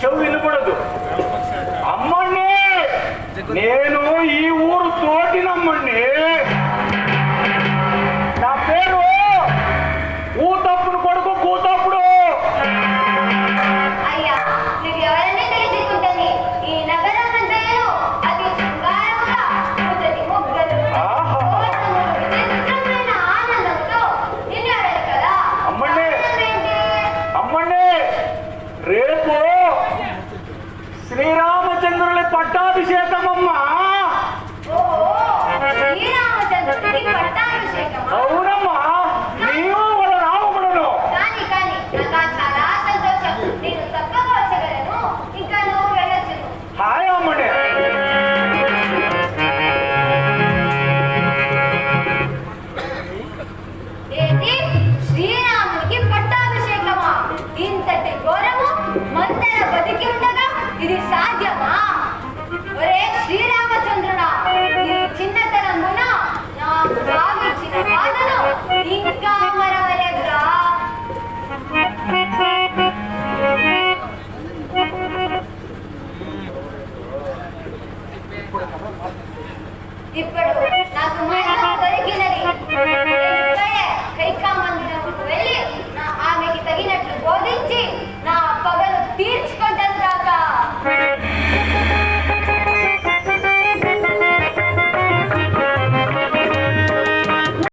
చెవు వినకూడదు అమ్మని నేను ఈ ఊరు తోటి శ్రీరామచంద్రుని పట్టాభిషేకం ఇప్పుడు నాకు